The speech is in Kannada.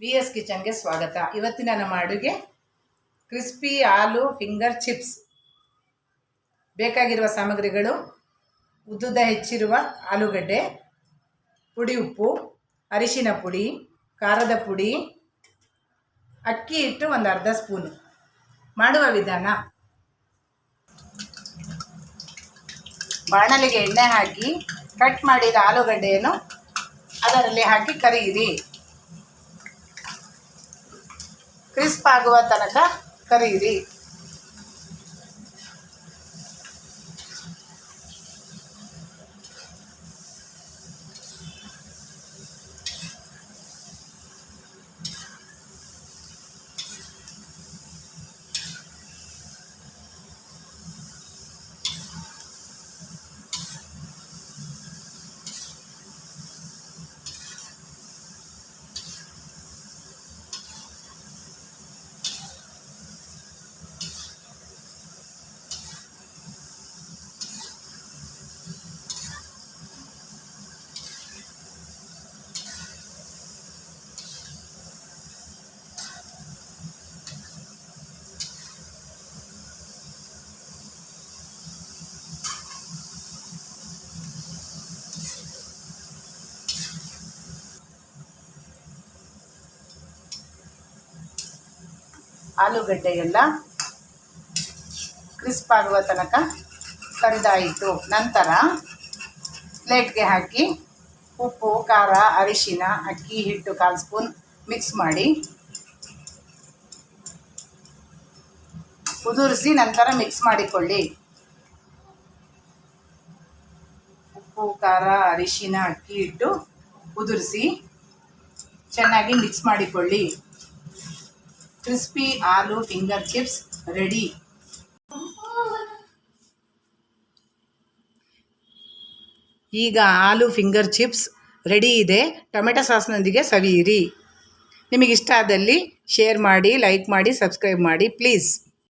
ವಿ ಎಸ್ ಕಿಚನ್ಗೆ ಸ್ವಾಗತ. ಇವತ್ತಿನ ನಮ್ಮ ಅಡುಗೆ ಕ್ರಿಸ್ಪಿ ಆಲೂ ಫಿಂಗರ್ ಚಿಪ್ಸ್ ಬೇಕಾಗಿರುವ ಸಾಮಗ್ರಿಗಳು ಉದ್ದುದ ಹೆಚ್ಚಿರುವ ಆಲೂಗಡ್ಡೆ, ಪುಡಿ ಉಪ್ಪು, ಅರಿಶಿನ ಪುಡಿ, ಖಾರದ ಪುಡಿ, ಅಕ್ಕಿ ಹಿಟ್ಟು ಒಂದು ಅರ್ಧ ಸ್ಪೂನ್. ಮಾಡುವ ವಿಧಾನ. ಬಾಣಲಿಗೆ ಎಣ್ಣೆ ಹಾಕಿ ಕಟ್ ಮಾಡಿದ ಆಲೂಗಡ್ಡೆಯನ್ನು ಅದರಲ್ಲಿ ಹಾಕಿ ಕರಿಯಿರಿ. ಕ್ರಿಸ್ಪ್ ಆಗುವ ತನಕ ಕರಿಯಿರಿ ಆಲೂಗಡ್ಡೆ ಎಲ್ಲ ಕ್ರಿಸ್ಪ್ ಆಗುವ ತನಕ ಕರಿದಾಯಿತು. ನಂತರ ಪ್ಲೇಟ್ಗೆ ಹಾಕಿ ಉಪ್ಪು, ಖಾರ, ಅರಿಶಿನ, ಅಕ್ಕಿ, ಹಿಟ್ಟು ಕಾಲು ಸ್ಪೂನ್ ಮಿಕ್ಸ್ ಮಾಡಿ ಕುದುರಿಸಿ ನಂತರ ಮಿಕ್ಸ್ ಮಾಡಿಕೊಳ್ಳಿ. ಉಪ್ಪು, ಖಾರ, ಅರಿಶಿನ, ಅಕ್ಕಿ, ಹಿಟ್ಟು ಕುದುರಿಸಿ ಚೆನ್ನಾಗಿ ಮಿಕ್ಸ್ ಮಾಡಿಕೊಳ್ಳಿ. Crispy aloo finger chips ready. ಈಗ ಆಲೂ ಫಿಂಗರ್ ಚಿಪ್ಸ್ ರೆಡಿ ಇದೆ. ಟೊಮೆಟೊ ಸಾಸ್ನೊಂದಿಗೆ ಸವಿಯಿರಿ. ನಿಮಗಿಷ್ಟ ಆದಲ್ಲಿ ಶೇರ್ ಮಾಡಿ, ಲೈಕ್ ಮಾಡಿ, ಸಬ್ಸ್ಕ್ರೈಬ್ ಮಾಡಿ, ಪ್ಲೀಸ್.